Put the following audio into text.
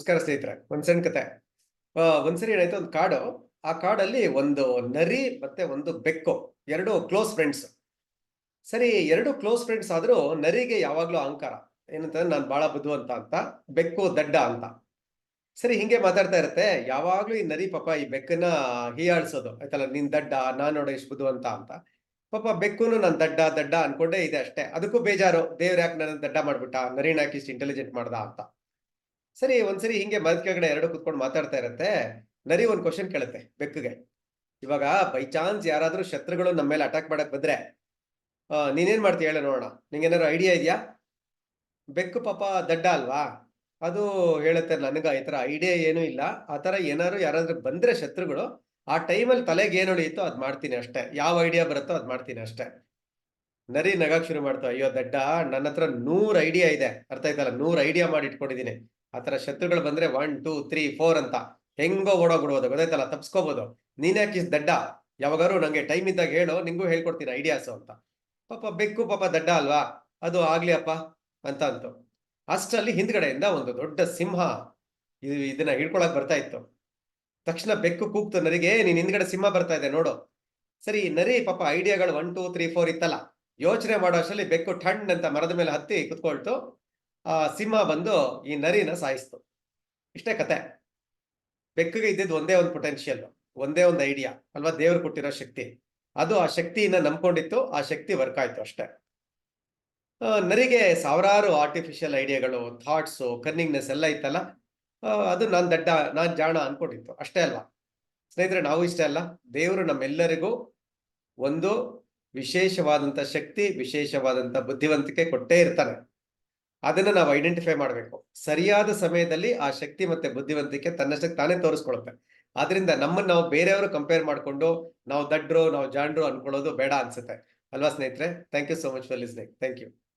ನಮಸ್ಕಾರ ಸ್ನೇಹಿತರೆ, ಒಂದ್ ಸಣ್ಣ ಕತೆ. ಒಂದ್ಸರಿ ಏನಾಯ್ತು, ಒಂದು ಕಾಡು, ಆ ಕಾಡಲ್ಲಿ ಒಂದು ನರಿ ಮತ್ತೆ ಒಂದು ಬೆಕ್ಕು, ಎರಡು ಕ್ಲೋಸ್ ಫ್ರೆಂಡ್ಸ್ ಸರಿ, ಎರಡು ಕ್ಲೋಸ್ ಫ್ರೆಂಡ್ಸ್ ಆದ್ರೂ ನರಿಗೆ ಯಾವಾಗ್ಲೂ ಅಹಂಕಾರ. ಏನಂತಂದ್ರೆ, ನಾನು ಬಹಳ ಬುದ್ಧಿವಂತ ಅಂತ, ಬೆಕ್ಕು ದಡ್ಡ ಅಂತ. ಸರಿ, ಹಿಂಗೆ ಮಾತಾಡ್ತಾ ಇರತ್ತೆ, ಯಾವಾಗ್ಲೂ ಈ ನರಿ ಪಾಪ ಈ ಬೆಕ್ಕನ್ನ ಹೀಯಾಳ್ಸೋದು. ಆಯ್ತಲ್ಲ, ನೀನ್ ದಡ್ಡ, ನಾನು ನೋಡೋ ಇಷ್ಟು ಬುದ್ಧಿವಂತ ಅಂತ. ಪಾಪ ಬೆಕ್ಕುನು ನಾನು ದಡ್ಡ ದಡ್ಡ ಅನ್ಕೊಂಡೇ ಇದೆ ಅಷ್ಟೇ. ಅದಕ್ಕೂ ಬೇಜಾರು, ದೇವ್ರ ಯಾಕೆ ನನ್ನ ದಡ್ಡ ಮಾಡ್ಬಿಟ್ಟ, ನರಿನ ಯಾಕೆ ಇಷ್ಟು ಇಂಟೆಲಿಜೆಂಟ್ ಮಾಡ್ದ ಅಂತ. ಸರಿ, ಒಂದ್ಸರಿ ಹಿಂಗೆ ಮರದ ಕೆಳಗಡೆ ಎರಡು ಕುತ್ಕೊಂಡು ಮಾತಾಡ್ತಾ ಇರತ್ತೆ, ನರಿ ಒಂದ್ ಕ್ವಶನ್ ಕೇಳುತ್ತೆ ಬೆಕ್ಕಗೆ. ಇವಾಗ ಬೈ ಚಾನ್ಸ್ ಯಾರಾದ್ರೂ ಶತ್ರುಗಳು ನಮ್ಮ ಮೇಲೆ ಅಟ್ಯಾಕ್ ಮಾಡಕ್ ಬಂದ್ರೆ ನೀನೇನ್ ಮಾಡ್ತೀಯ ಹೇಳ ನೋಡೋಣ. ನಿಂಗೇನಾದ್ರು ಐಡಿಯಾ ಇದೆಯಾ? ಬೆಕ್ಕು ಪಾಪ ದಡ್ಡ ಅಲ್ವಾ? ಅದು ಹೇಳುತ್ತೆ ನನಗೆ, ಈ ತರ ಐಡಿಯಾ ಏನೂ ಇಲ್ಲ. ಆ ತರ ಏನಾದ್ರು ಯಾರಾದ್ರೂ ಬಂದ್ರೆ ಶತ್ರುಗಳು, ಆ ಟೈಮಲ್ಲಿ ತಲೆಗೆ ಏನು ಉಳಿಯುತ್ತೋ ಅದ್ ಮಾಡ್ತೀನಿ ಅಷ್ಟೇ. ಯಾವ ಐಡಿಯಾ ಬರುತ್ತೋ ಅದ್ ಮಾಡ್ತೀನಿ ಅಷ್ಟೇ. ನರಿ ನಗಕ್ ಶುರು ಮಾಡ್ತು, ಅಯ್ಯೋ ದಡ್ಡ, ನನ್ನ ಹತ್ರ ನೂರ್ ಐಡಿಯಾ ಇದೆ. ಅರ್ಥ ಆಯ್ತಲ್ಲ? ನೂರ್ ಐಡಿಯಾ ಮಾಡಿ ಇಟ್ಕೊಂಡಿದೀನಿ ಆತರ ಶತ್ರುಗಳು ಬಂದ್ರೆ ಒನ್ ಟೂ ತ್ರೀ ಫೋರ್ ಅಂತ. ಹೆಂಗೋ ಓಡೋಗ್ಬಿಡ್ಬೋದು ಗೊತ್ತಾಯ್ತಲ್ಲ? ತಪ್ಸ್ಕೋಬಹುದು ನೀನ್ಯಾಕೆ ದಡ್ಡ? ಯಾವಾಗಾರು ನಂಗೆ ಟೈಮ್ ಇದ್ದಾಗ ಹೇಳು, ನಿಂಗೂ ಹೇಳ್ಕೊಡ್ತೀನಿ ಐಡಿಯಾಸು ಅಂತ. ಪಾಪ ಬೆಕ್ಕು ಪಾಪ ದಡ್ಡ ಅಲ್ವಾ? ಅದು ಆಗ್ಲಿ ಅಪ್ಪ ಅಂತ ಅಂತು. ಅಷ್ಟರಲ್ಲಿ ಹಿಂದ್ಗಡೆಯಿಂದ ಒಂದು ದೊಡ್ಡ ಸಿಂಹ ಇದು ಇದನ್ನ ಹಿಡ್ಕೊಳಕ್ ಬರ್ತಾ ಇತ್ತು. ತಕ್ಷಣ ಬೆಕ್ಕು ಕೂಗ್ತು ನರಿಗೆ, ನೀನ್ ಹಿಂದ್ಗಡೆ ಸಿಂಹ ಬರ್ತಾ ಇದೆ ನೋಡು. ಸರಿ, ನರಿ ಪಾಪ ಐಡಿಯಾಗಳು ಒನ್ ಟೂ ತ್ರೀ ಫೋರ್ ಇತ್ತಲ್ಲ? ಯೋಚನೆ ಮಾಡೋ ಅಷ್ಟರಲ್ಲಿ ಬೆಕ್ಕು ಠಣ್ ಅಂತ ಮರದ ಮೇಲೆ ಹತ್ತಿ ಕುತ್ಕೊಳ್ತು. ಆ ಸಿಂಹ ಬಂದು ಈ ನರಿನ ಸಾಯಿಸ್ತು. ಇಷ್ಟೇ ಕತೆ. ಬೆಕ್ಕಿಗೆ ಇದ್ದಿದ್ದು ಒಂದೇ ಒಂದು ಪೊಟೆನ್ಷಿಯಲ್ ಒಂದೇ ಒಂದು ಐಡಿಯಾ ಅಲ್ವಾ? ದೇವರು ಕೊಟ್ಟಿರೋ ಶಕ್ತಿ. ಅದು ಆ ಶಕ್ತಿಯನ್ನ ನಂಬ್ಕೊಂಡಿತ್ತು, ಆ ಶಕ್ತಿ ವರ್ಕ್ ಆಯ್ತು ಅಷ್ಟೇ. ನರಿಗೆ ಸಾವಿರಾರು ಆರ್ಟಿಫಿಷಿಯಲ್ ಐಡಿಯಾಗಳು ಥಾಟ್ಸು ಕನ್ನಿಂಗ್ನೆಸ್ ಎಲ್ಲ ಇತ್ತಲ್ಲ? ಅದು ನಾನ್ ದಡ್ಡ, ನಾನ್ ಜಾಣ ಅನ್ಕೊಂಡಿತ್ತು. ಅಷ್ಟೇ ಅಲ್ಲ. ಸ್ನೇಹಿತರೆ, ನಾವು ಇಷ್ಟೇ ಅಲ್ಲ. ದೇವರು ನಮ್ಮೆಲ್ಲರಿಗೂ ಒಂದು ವಿಶೇಷವಾದಂತ ಶಕ್ತಿ, ವಿಶೇಷವಾದಂತ ಬುದ್ಧಿವಂತಿಕೆ ಕೊಟ್ಟೇ ಇರ್ತಾನೆ ಅದನ್ನ ನಾವು ಐಡೆಂಟಿಫೈ ಮಾಡಬೇಕು. ಸರಿಯಾದ ಸಮಯದಲ್ಲಿ ಆ ಶಕ್ತಿ ಮತ್ತೆ ಬುದ್ಧಿವಂತಿಕೆ ತನ್ನಷ್ಟಕ್ಕೆ ತಾನೇ ತೋರಿಸ್ಕೊಳುತ್ತೆ. ಆದ್ರಿಂದ ನಮ್ಮನ್ನ ನಾವು ಬೇರೆಯವರು ಕಂಪೇರ್ ಮಾಡ್ಕೊಂಡು ನಾವು ದಡ್ರು, ನಾವು ಜಾಂಡ್ರು ಅನ್ಕೊಳ್ಳೋದು ಬೇಡ ಅನ್ಸುತ್ತೆ. ಅಲ್ವಾ ಸ್ನೇಹಿತರೆ? Thank you so much for listening thank you